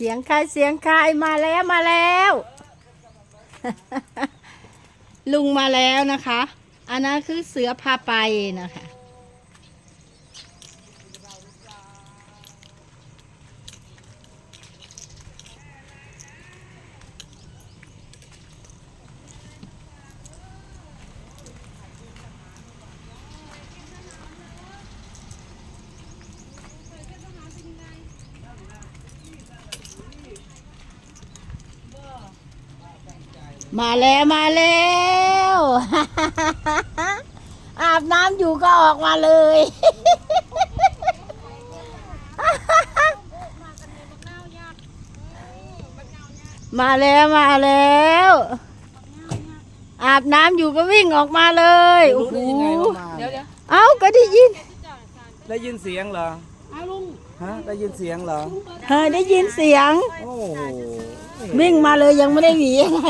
เสียงใครเสียงใครมาแล้วมาแล้ว ลุงมาแล้วนะคะ อันนั้นคือเสือพาไปนะคะ มาแล้วมาแล้ว อาบน้ำอยู่ก็ออกมาเลย มาแล้วมาแล้ว อาบน้ำอยู่ก็วิ่งออกมาเลยโอ้รู้โหได้ยังไงว่ามาเดี๋ยวเดี๋ยวเอ้าก็ได้ยิน ได้ยินเสียงเหรอเอาลุงฮะได้ยินเสียงเหรอเฮ้ยได้ยินเสียง โอ้โหวิ่งมาเลยยังไม่ได้หวีอะไร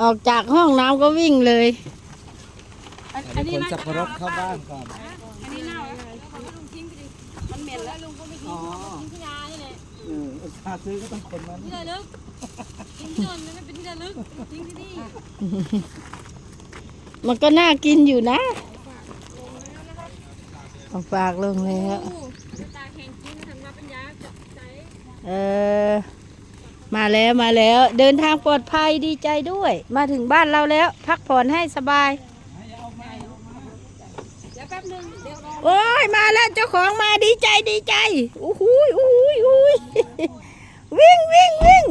ออกจากห้องน้ำก็วิ่งเลยอันอัอันนนี้นี้คนน่าสับจะปะรดเข้าบ้านก่อน อันนี้เน่าแล้วลุงทิ้งไปดิมันเหม็นแล้วลุงก็ไม่ทิ้งอ๋อทิ้งที่นานี่แหละเออชาซื้อก็ต้องคนมันที่ระลึกทิ้งที่นนท์มันเป็นที่ระลึกทิ้งที่นี่มันก็น่ากินอยู่นะเอาฝากลงแล้วตาแข็งกินทำมาเป็นยาจับใจเออ มาแล้วมาแล้วเดินทางปลอดภัยดีใจด้วย มาถึงบ้านเราแล้ว พักผ่อนให้สบายโอ้ยมาแล้วเจ้าของมาดีใจดีใจอู้หูยอู้หูยอู้หูยวิ่งวิ่งวิ่ง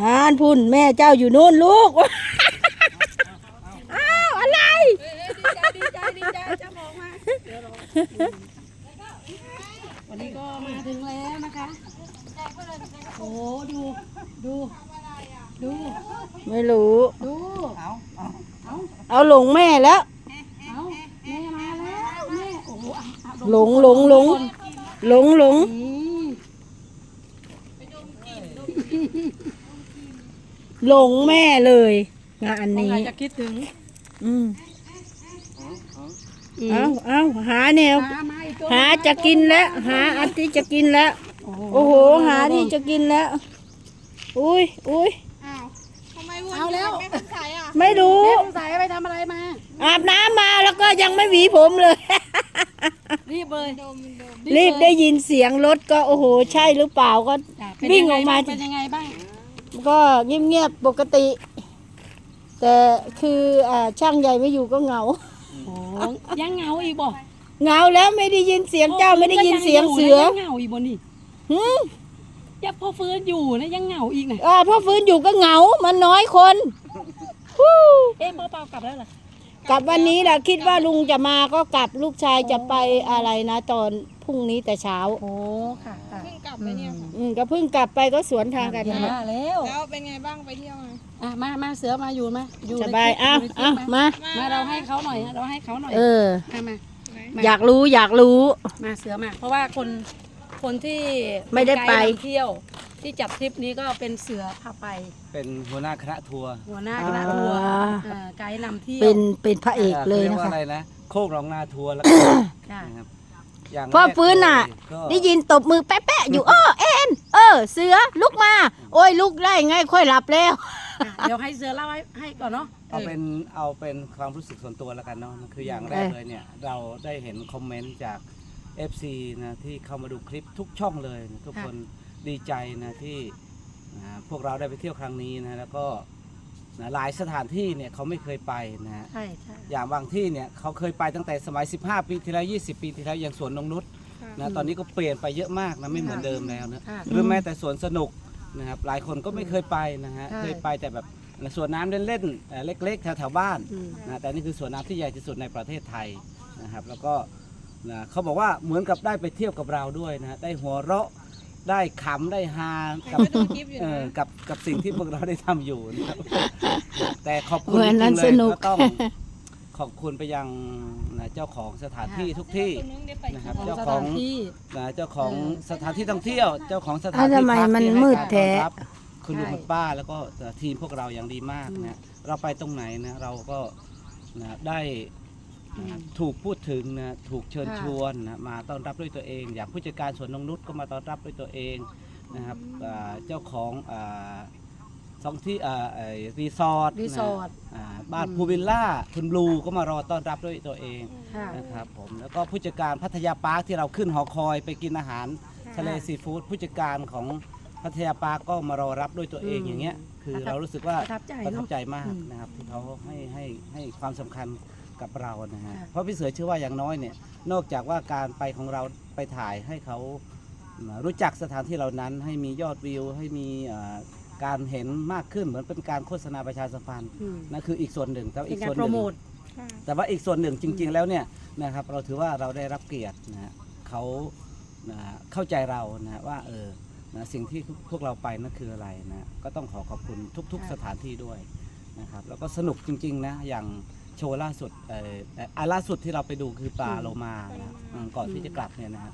ฮานพุ่นแม่เจ้าอยู่นู่นลูกอ้าวอะไรดีใจดีใจดีใจเจ้าของมา วรอวันนี้ก็มาถึงแล้วนะคะโอ้โหดูดูดูไม่รู้ ดูเอาเอาเอาเอาหลงแม่แล้ว เอาแม่มาแล้วแม่โอ้โหอะอะหลงหลงหลง หลงหลงอืมหลงแม่เลย งานคงนี้อาจจะคิดถึงอืมอืมเอาเอาหาแนวหามาอีกตัว หาจะกินแล้ว หาอันที่จะกินแล้ว โอ้โห หาที่จะกินแล้ว อุ้ยอุ้ยเอาแล้วไม่รู้ แม่สงสัยไปทำอะไรมา อาบน้ำมาแล้วก็ยังไม่หวีผมเลย รีบเลยรีบได้ยินเสียงรถก็โอ้โห ใช่หรือเปล่าก็จ้ะเป็นวิ่งยัออกมา เป็นยังไงบ้างก็เงียบๆปกติ แต่คืออ่าช่างใหญ่ไม่อยู่ก็เหงา โอ้ยังเหงาอีกบ่ เหงาแล้วไม่ได้ยินเสียงเจ้าไม่ได้ยินเสียงเสือยังเหงาอีกบ่นี่หืมยังพอฟื้นอยู่นะยังเหงาอีกนะอ่าพ่อฟื้นอยู่ก็เหงา มันน้อยคนฮู้เอ๊ะพ่อเปากลับแล้วเหรอกลับวันนี้แหละคิดว่าลุงจะมาก็กลับลูกชายจะไปอะไรนะ ตอนพรุ่งนี้แต่เช้าโอ้ค่ะค่ะกลับไปเนี่ยค่ะอืมก็เพิ่งกลับไปก็สวนทางกันเห็นนะว่าแล้วแล้วเป็นไงบ้างไปเที่ยวมาอะมามาเสือมาอยู่มาอยู่สในบายคลิปอ้าวยู่ในคลิปอ้าวมามามาเราให้เขาหน่อยเราให้เขาหน่อยเออมามา อยากรู้อยากรู้ มาเสือมา เพราะว่าคนคนที่ไม่ได้ไป กด์นำเที่ยว ที่จัดทริปนี้ก็เป็นเสือพาไป เป็นหัวหน้าคณะทัวร์หัวหน้าคณะทัวร์อ่าอ่าไกด์นำเที่ยวเป็นเป็นพระเอกเลยรีนะว่าคะ อะไรนะ โคกหรองนาทัวร์แล้วก็จ้ะนะครับอย่างพ่อแรกฟื้นน่ะเลยก็ได้ยินตบมือแป๊ะๆอยู่เออเอ็น เออ เสือลุกมา โอ้ยลุกได้ไงค่อยหลับแล้ว อะเดี๋ยวให้เสือเล่าให้ให้ก่อนเนาะเอาเป็นเอาเป็นความรู้สึกส่วนตัวแล้วกันเนาะคืออย่างแรกเออเลยเนี่ย เราได้เห็นคอมเมนต์จาก FC นะที่เข้ามาดูคลิปทุกช่องเลยนะทุกคนดีใจนะที่นะพวกเราได้ไปเที่ยวครั้งนี้นะแล้วก็นะหลายสถานที่เนี่ยเขาไม่เคยไปนะฮะ ใช่ใช่ อย่างบางที่เนี่ยเขาเคยไปตั้งแต่สมัย 15 ปีที่แล้ว 20 ปีที่แล้วอย่างสวนนงนุษนะตอนนี้ก็เปลี่ยนไปเยอะมากนะไม่เหมือนเดิมแล้วนะค่ะ หรือแม้แต่สวนสนุก นะครับหลายคนก็ไม่เคยไปนะฮะใช่ เคยไปแต่แบบสวนน้ำเล่นๆเอ่อเล็กๆแถวๆบ้านอืม นะแต่นี่คือสวนน้ำที่ใหญ่ที่สุดในประเทศไทยนะครับ แล้วก็นะเขาบอกว่าเหมือนกับได้ไปเที่ยวกับเราด้วยนะได้หัวเราะได้ขำได้ฮากับก็ดูคลิปอยู่เอนะอกับกับสิ่งที่พวกเราได้ทำอยู่นะครับแต่ขอบคุณเหมือนนั้นจริงๆเลยสนุก ก็ต้อง ขอบคุณไปยังนะเจ้าของสถานที่ทุกที่ตรงนึงได้ไปนะครับของเจ้าสขอถางนที่นะเจ้าของเออสถานที่ท่องเที่ยว เจ้าของสถานอ้าวที่ทำไมพักมันที่ให้มืดการแท้ ต้อนรับคุณลุงใช่คุณป้าแล้วก็ทีมพวกเราอย่างดีมากอืมนะเราไปตรงไหนนะเราก็นะได้นะครับถูกพูดถึงนะถูกเชิญค่ะชวนนะมาต้อนรับด้วยตัวเอง อย่างผู้จัดการสวนนงนุชก็มาต้อนรับด้วยตัวเองนะครับอ่าเจ้าของอ่า สองที่อ่าไอ้รีสอร์ทรีสอร์ท นะอ่าบ้านอืมพูลวิลล่าคุณบลูก็มารอต้อนรับด้วยตัวเองค่ะ นะครับผมแล้วก็ผู้จัดการพัทยาปาร์คที่เราขึ้นหอคอยไปกินอาหารทะเลซีฟู้ดผู้จัดการของพัทยาปาร์คก็มารอรับด้วยตัวเองอืมอย่างเงี้ย คือประทับเรารู้สึกว่าประทับใจประทับเนาะใจมากอืมนะครับที่เขาให้ให้ให้ความสำคัญกับเรานะฮะค่ะ เพราะพี่เสือเชื่อว่าอย่างน้อยเนี่ยนอกจากว่าการไปของเราไปถ่ายให้เขา รู้จักสถานที่เหล่านั้นให้มียอดวิว ให้มีเอ่อ การเห็นมากขึ้นเหมือนเป็นการโฆษณาประชาสัมพันธ์อืมนั่นคืออีกส่วนหนึ่งแต่ว่าเป็อีนกการส่วนหโปรนึ่ง โมท ค่ะแต่ว่าอีกส่วนหนึ่งจริง ๆ แล้วเนี่ยนะครับเราถือว่าเราได้รับเกียรตินะฮะเขานะเข้าใจเรานะฮะว่าเออนะสิ่งที่พวกเราไปนั่นคืออะไรนะก็ต้องขอขอบคุณทุกๆค่ะสถานที่ด้วยนะครับแล้วก็สนุกจริง ๆ นะอย่างโชว์ล่าสุดเออเอ่ออะล่าสุดที่เราไปดูคือปลาโลมานะอืมก่อนที่จะกลับเนี่ยนะฮะ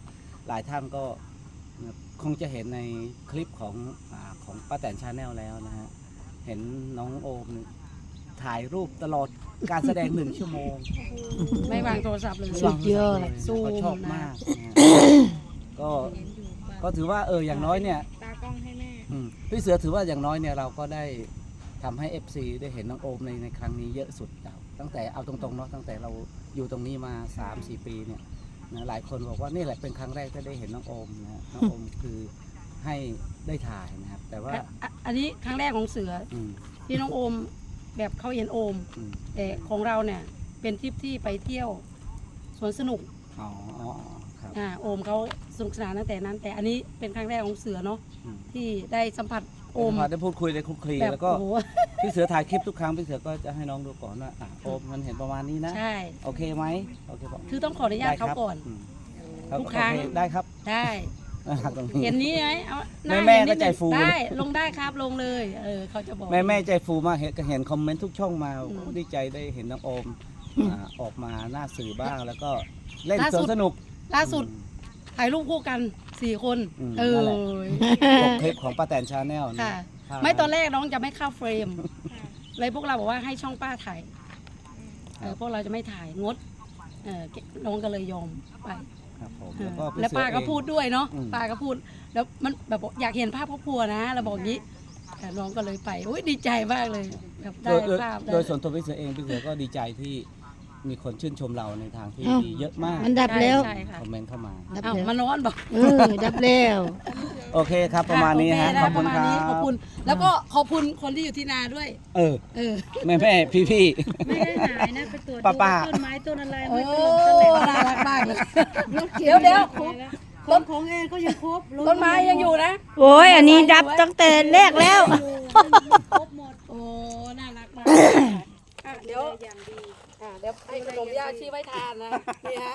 หลายท่านก็นะ คงจะเห็นในคลิปของอาของป้าแตนชาแนลแล้วนะฮะ เห็นน้องโอมถ่ายรูปตลอดการแสดงหนึ่งชั่วโมงไม่วางโทรศัพท์เลยสุดยอดซูมเขาชอบนะมากนะก็ก็ถือว่าเอออย่างน้อยเนี่ยตากล้องให้แม่อืมพี่เสือถือว่าอย่างน้อยเนี่ยเราก็ได้ทำให้ FC ได้เห็นน้องโอมในในครั้งนี้เยอะสุดแล้วตั้งแต่เอาตรงๆเนาะตั้งแต่เราอยู่ตรงนี้มา 3-4 ปีเนี่ย นะหลายคนบอกว่านี่แหละเป็นครั้งแรกที่ได้เห็นน้องโอมนะฮะน้องโอมคือให้ได้ถ่ายนะครับ แต่ว่าอะอะอันนี้ครั้งแรกของเสืออืมที่น้องโอมแบบเขาเห็นโอม อืมแต่ของเราเนี่ยเป็นทริปที่ไปเที่ยวสวนสนุกอ๋ออ๋ออ๋อครับอ่าโอมเขาสนุกสนานตั้งแต่นั้น แต่อันนี้เป็นครั้งแรกของเสือเนาะอืมที่ได้สัมผัสโอมพอได้พูดคุยได้คลุกคลีแบบแล้วก็โอ้โหพี่เสือถ่ายคลิปทุกครั้งพี่เสือก็จะให้น้องดูก่อนว่าอะโอมมันเห็นประมาณนี้นะ ใช่ โอเคไหมโอเคบอกคือต้องขออนุญาตเขาก่อนมครับทุกครั้งโอเได้ครับได้ตรงเห็นี้นนี้ไหมเอาหน้าแม่เห็นๆก็นิดใจนึงฟู ได้ ลงได้ครับลงเลย เออเขาจะบอก แม่แม่ใจฟูมากเห็นก็เห็นคอมเมนต์ทุกช่องมาอืมโอ้ดีใจได้เห็นน้องโอมอ่าออกมาหน้าสื่อบ้างแล้วก็เล่นล่าสสุวนด สนุกล่าสุดถ่ายรูปคู่กัน สี่คน อืมเอนั่อนแหละ ปกคลิปของป้าแตนชาแนลนะค่ะ ภาพไม่ตอนแรกน้องจะไม่เข้าเฟรม เลยพวกเราบอกว่าให้ช่องป้าถ่ายเออพวกเราจะไม่ถ่ายงดเออน้องก็เลยยอมไปครับผมเอแล้วอก็พี่แล้วเสือป้าก็เอง พูดด้วยเนาะอืม ป้าก็พูด แล้วมันแบบบอกอยากเห็นภาพครอบครัวนะเราบอกงี้แต่น้องก็เลยไปอุ้ยดีใจมากเลยแบบโดได้ยโดยภาพได้ โดยส่วนตัวพี่เสือเองพี่เสือก็ดีใจที่ มีคนชื่นชมเราในทางที่อ้าว ดีเยอะมากมันดับแล้ว ใช่ค่ะคอมเมนต์เข้ามา ดับอ้าวแล้วมานอนบอกเออ ดับแล้ว โอเคครับประมาณนี้ฮะโอเคขอบคุณปคระรัมาณนี้ขอบบคุณ แล้วก็ขอบคุณคนที่อยู่ที่นาด้วย เออเออ แม่แม่พี่พี่ ไม่ได้หายนะไปตรวจป้าดูป้า ว่าต้นไม้ต้นอะไรโอ้ไม่ถล่มทลายน่ารักมากเลย เดี๋ยวเดี๋ยวต้นของแอนก็ยังครบต้นไม้ยังอยู่นะ โอ้ย อันนี้ดับตั้งแต่แรกแล้วครบหมดโอ้ น่ารักมาก อะเดี๋ยว อย่างดีอะเดี๋ยวให้ขนมย่าชีไว้ทานนะนี่ฮะ